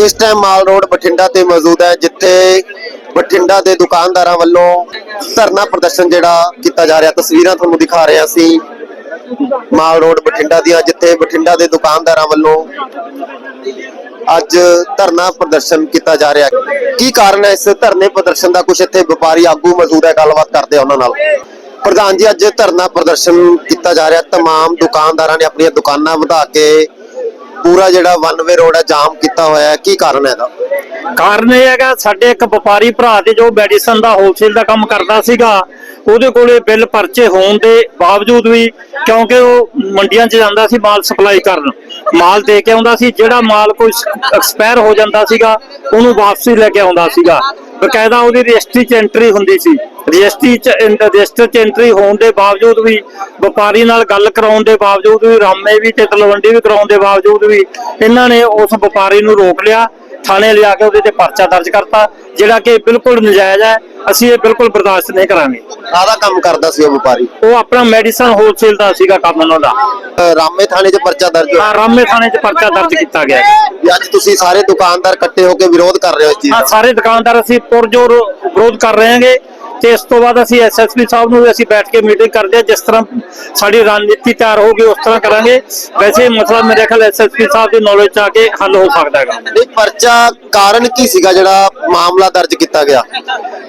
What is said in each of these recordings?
ਇਸ ਟਾਈਮ ਮਾਲ ਰੋਡ ਬਠਿੰਡਾ ਤੇ ਮੌਜੂਦ ਹੈ ਜਿੱਥੇ ਬਠਿੰਡਾ ਦੇ ਦੁਕਾਨਦਾਰਾਂ ਵੱਲੋਂ ਧਰਨਾ ਪ੍ਰਦਰਸ਼ਨ ਜਿਹੜਾ ਕੀਤਾ ਜਾ ਰਿਹਾ ਤਸਵੀਰਾਂ ਤੁਹਾਨੂੰ ਦਿਖਾ ਰਹੇ ਹਾਂ ਅਸੀਂ ਮਾਲ ਰੋਡ ਬਠਿੰਡਾ ਦੀਆਂ ਜਿੱਥੇ ਬਠਿੰਡਾ ਦੇ ਦੁਕਾਨਦਾਰਾਂ ਵੱਲੋਂ ਅੱਜ ਧਰਨਾ ਪ੍ਰਦਰਸ਼ਨ ਕੀਤਾ ਜਾ ਰਿਹਾ ਹੈ ਕੀ ਕਾਰਨ ਹੈ ਇਸ ਧਰਨੇ ਪ੍ਰਦਰਸ਼ਨ ਦਾ ਕੁਝ ਇੱਥੇ ਵਪਾਰੀ ਆਗੂ ਮੌਜੂਦ ਹੈ ਗੱਲਬਾਤ ਕਰਦੇ ਆ ਉਹਨਾਂ ਨਾਲ ਪ੍ਰਧਾਨ ਜੀ ਅੱਜ ਧਰਨਾ ਪ੍ਰਦਰਸ਼ਨ ਕੀਤਾ ਜਾ ਰਿਹਾ तमाम ਦੁਕਾਨਦਾਰਾਂ ਨੇ ਆਪਣੀਆਂ ਦੁਕਾਨਾਂ ਵਧਾ ਕੇ ਪੂਰਾ ਜਿਹੜਾ ਵਨ ਵੇ ਰੋਡ ਹੈ ਜਾਮ ਕੀਤਾ ਹੋਇਆ ਹੈ। ਕੀ ਕਾਰਨ ਹੈ ਇਹਦਾ? ਕਾਰਨ ਇਹ ਹੈਗਾ, ਸਾਡੇ ਇੱਕ ਵਪਾਰੀ ਭਰਾ ਦੇ ਜੋ ਮੈਡੀਸਨ ਦਾ ਹੋਲਸੇਲ ਦਾ ਕੰਮ ਕਰਦਾ ਸੀਗਾ, ਉਹਦੇ ਕੋਲੇ ਬਿੱਲ ਪਰਚੇ ਹੋਣ ਦੇ ਬਾਵਜੂਦ ਵੀ ਕਿਉਂਕਿ ਉਹ ਮੰਡੀਆਂ 'ਚ ਜਾਂਦਾ ਸੀ ਮਾਲ ਸਪਲਾਈ ਕਰਨ, ਮਾਲ ਦੇ ਕੇ ਆਉਂਦਾ ਸੀ, ਜਿਹੜਾ ਮਾਲ ਕੋਈ ਐਕਸਪਾਇਰ ਹੋ ਜਾਂਦਾ ਸੀਗਾ, ਉਹਨੂੰ ਵਾਪਸੀ ਲੈ ਕੇ ਆਉਂਦਾ ਸੀਗਾ। ਬਕਾਇਦਾ ਉਹਦੀ ਰਜਿਸਟਰੀ 'ਚ ਐਂਟਰੀ ਹੁੰਦੀ ਸੀ। ਰਜਿਸਟਰੀ 'ਚ ਰਜਿਸਟਰ 'ਚ ਐਂਟਰੀ ਹੋਣ ਦੇ ਬਾਵਜੂਦ ਵੀ, ਵਪਾਰੀ ਨਾਲ ਗੱਲ ਕਰਾਉਣ ਦੇ ਬਾਵਜੂਦ ਵੀ, ਰਾਮੇ ਵੀ, ਤੇ ਤਲਵੰਡੀ ਵੀ ਕਰਾਉਣ ਦੇ ਬਾਵਜੂਦ ਵੀ, ਇਹਨਾਂ ਨੇ ਉਸ ਵਪਾਰੀ ਨੂੰ ਰੋਕ ਲਿਆ। ਥਾਣੇ ਲਿਆ ਕੇ ਉਹਦੇ ਤੇ ਪਰਚਾ ਦਰਜ ਕਰਤਾ ਜਿਹੜਾ ਕਿ ਬਿਲਕੁਲ ਨਜਾਇਜ਼ ਹੈ। ਅਸੀਂ ਇਹ ਬਿਲਕੁਲ ਬਰਦਾਸ਼ਤ ਨਹੀਂ ਕਰਾਂਗੇ। ਕਾਹਦਾ ਕੰਮ ਕਰਦਾ ਸੀ ਉਹ ਵਪਾਰੀ? ਉਹ ਆਪਣਾ ਮੈਡੀਸਨ ਹੋਲਸੇਲ ਦਾ ਸੀਗਾ ਕੰਮ ਉਹਨਾਂ ਦਾ। ਰਾਮੇ ਥਾਣੇ 'ਚ ਪਰਚਾ ਦਰਜ ਹੋਇਆ? ਆਹ ਰਾਮੇ ਥਾਣੇ 'ਚ ਪਰਚਾ ਦਰਜ ਕੀਤਾ ਗਿਆ। ਹੈ। ਵੀ ਅੱਜ ਤੁਸੀਂ ਸਾਰੇ ਦੁਕਾਨਦਾਰ ਇਕੱਠੇ ਹੋ ਕੇ ਵਿਰੋਧ ਕਰ ਰਹੇ ਹੋ ਇਸ ਚੀਜ਼ ਦਾ? ਸਾਰੇ ਦੁਕਾਨਦਾਰ ਅਸੀਂ ਪੁਰਜੋਰ ਵਿਰੋਧ ਕਰ ਰਹੇ ਹਾਂਗੇ। ਤੇ ਇਸ ਤੋਂ ਬਾਅਦ ਅਸੀਂ ਐਸਐਸਪੀ ਸਾਹਿਬ ਨੂੰ ਵੀ ਅਸੀਂ ਬੈਠ ਕੇ ਮੀਟਿੰਗ ਕਰਦੇ ਹਾਂ ਜਿਸ ਤਰ੍ਹਾਂ ਸਾਡੀ ਰਣਨੀਤੀ ਤਿਆਰ ਹੋਊਗੀ ਉਸ ਤਰ੍ਹਾਂ ਕਰਾਂਗੇ। ਵੈਸੇ ਮਸਲਾ ਮੇਰੇ ਖਿਆਲ ਐਸਐਸਪੀ ਸਾਹਿਬ ਦੀ ਨੌਲੇਜ ਚ ਆ ਕੇ ਹੱਲ ਹੋ ਸਕਦਾ ਹੈਗਾ। ਇਹ ਪਰਚਾ ਕਾਰਨ ਕੀ ਸੀਗਾ ਜਿਹੜਾ ਮਾਮਲਾ ਦਰਜ ਕੀਤਾ ਗਿਆ?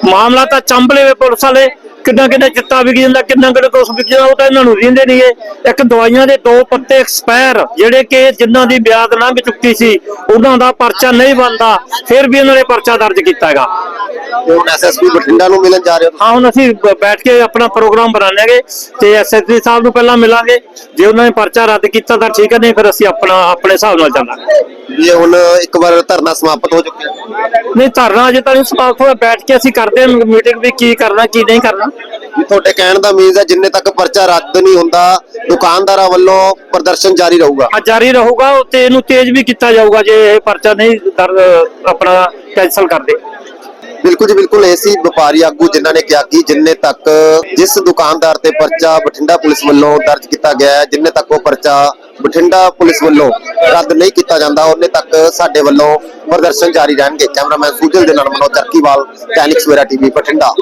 ਮਾਮਲਾ ਤਾਂ ਚੰਬਲੇ ਪੁਲਿਸ ਵਾਲੇ ਕਿੰਨਾ ਕਿੰਨਾ ਚਿੱਟਾ ਵਿਕ ਜਾਂਦਾ ਕਿੰਨਾ ਕਿੰਨਾ ਕੁਛ ਵਿਕ ਜਾਂਦਾ ਉਹ ਤਾਂ ਇਹਨਾਂ ਨੂੰ ਰਹਿੰਦੇ ਨਹੀਂਗੇ ਇੱਕ ਦਵਾਈਆਂ ਦੇ ਦੋ ਪੱਤੇ ਐਕਸਪਾਇਰ ਜਿਹੜੇ ਕਿ ਜਿਨ੍ਹਾਂ ਦੀ ਮਿਆਦ ਲੰਘ ਚੁੱਕੀ ਸੀ ਉਹਨਾਂ ਦਾ ਪਰਚਾ ਨਹੀਂ ਬਣਦਾ ਫਿਰ ਵੀ ਇਹਨਾਂ ਨੇ ਪਰਚਾ ਦਰਜ ਕੀਤਾ ਹੈਗਾ। ਹੁਣ ਐਸਐਸਪੀ ਬਠਿੰਡਾ ਨੂੰ ਮਿਲਣ ਜਾ ਰਹੇ ਹੋ ਹੁਣ ਅਸੀਂ ਬੈਠ ਕੇ ਆਪਣਾ ਪ੍ਰੋਗਰਾਮ ਬਣਾਵਾਂਗੇ ਤੇ ਐਸਐਸਪੀ ਸਾਹਿਬ ਨੂੰ ਪਹਿਲਾਂ ਮਿਲਾਂਗੇ। ਜੇ ਉਹਨਾਂ ਨੇ ਪਰਚਾ ਰੱਦ ਕੀਤਾ ਤਾਂ ਠੀਕ ਹੈ ਨਹੀਂ ਫਿਰ ਅਸੀਂ ਆਪਣਾ ਆਪਣੇ ਹਿਸਾਬ ਨਾਲ ਚੱਲਾਂਗੇ। ਇਹ ਹੁਣ ਇੱਕ ਵਾਰ ਧਰਨਾ ਸਮਾਪਤ ਹੋ ਚੁੱਕਿਆ। ਨਹੀਂ ਧਰਨਾ ਅਜੇ ਤਾਂ ਨਹੀਂ ਸਮਾਪਤ ਹੋਇਆ ਬੈਠ ਕੇ ਅਸੀਂ ਕਰਦੇ ਹਾਂ ਮੀਟਿੰਗ ਵੀ ਕੀ ਕਰਨਾ ਕੀ ਨਹੀਂ ਕਰਨਾ। ਤੁਹਾਡੇ ਕਹਿਣ ਦਾ ਮੀਨਸ ਹੈ ਜਿੰਨੇ ਤੱਕ ਪਰਚਾ ਰੱਦ ਨਹੀਂ ਹੁੰਦਾ ਦੁਕਾਨਦਾਰਾਂ ਵੱਲੋਂ ਪ੍ਰਦਰਸ਼ਨ ਜਾਰੀ ਰਹੂਗਾ। ਆ ਜਾਰੀ ਰਹੂਗਾ ਤੇ ਇਹਨੂੰ ਤੇਜ਼ ਵੀ ਕੀਤਾ ਜਾਊਗਾ ਜੇ ਇਹ ਪਰਚਾ ਨਹੀਂ ਦਰ ਆਪਣਾ ਕੈਨਸਲ ਕਰਦੇ। ਬਿਲਕੁਲ ਜੀ ਬਿਲਕੁਲ ਐਸੀ ਵਪਾਰੀ ਆਗੂ ਜਿਨ੍ਹਾਂ ਨੇ ਕਿਹਾ ਕਿ ਜਿੰਨੇ ਤੱਕ ਜਿਸ ਦੁਕਾਨਦਾਰ ਤੇ ਪਰਚਾ ਬਠਿੰਡਾ ਪੁਲਿਸ ਵੱਲੋਂ ਦਰਜ ਕੀਤਾ ਗਿਆ ਹੈ ਜਿੰਨੇ ਤੱਕ ਉਹ ਪਰਚਾ ਬਠਿੰਡਾ ਪੁਲਿਸ ਵੱਲੋਂ ਰੱਦ ਨਹੀਂ ਕੀਤਾ ਜਾਂਦਾ ਉਹਨੇ ਤੱਕ ਸਾਡੇ ਵੱਲੋਂ ਪ੍ਰਦਰਸ਼ਨ ਜਾਰੀ ਰਹਿਣਗੇ। ਕੈਮਰਾਮੈਨ ਸੂਜਲ ਦੇ ਨਾਲ ਮਨੋਜ ਚੱਕੀਵਾਲ ਟੈਨਿਕਸ ਵੇਰਾ ਟੀਵੀ ਬਠਿੰਡਾ।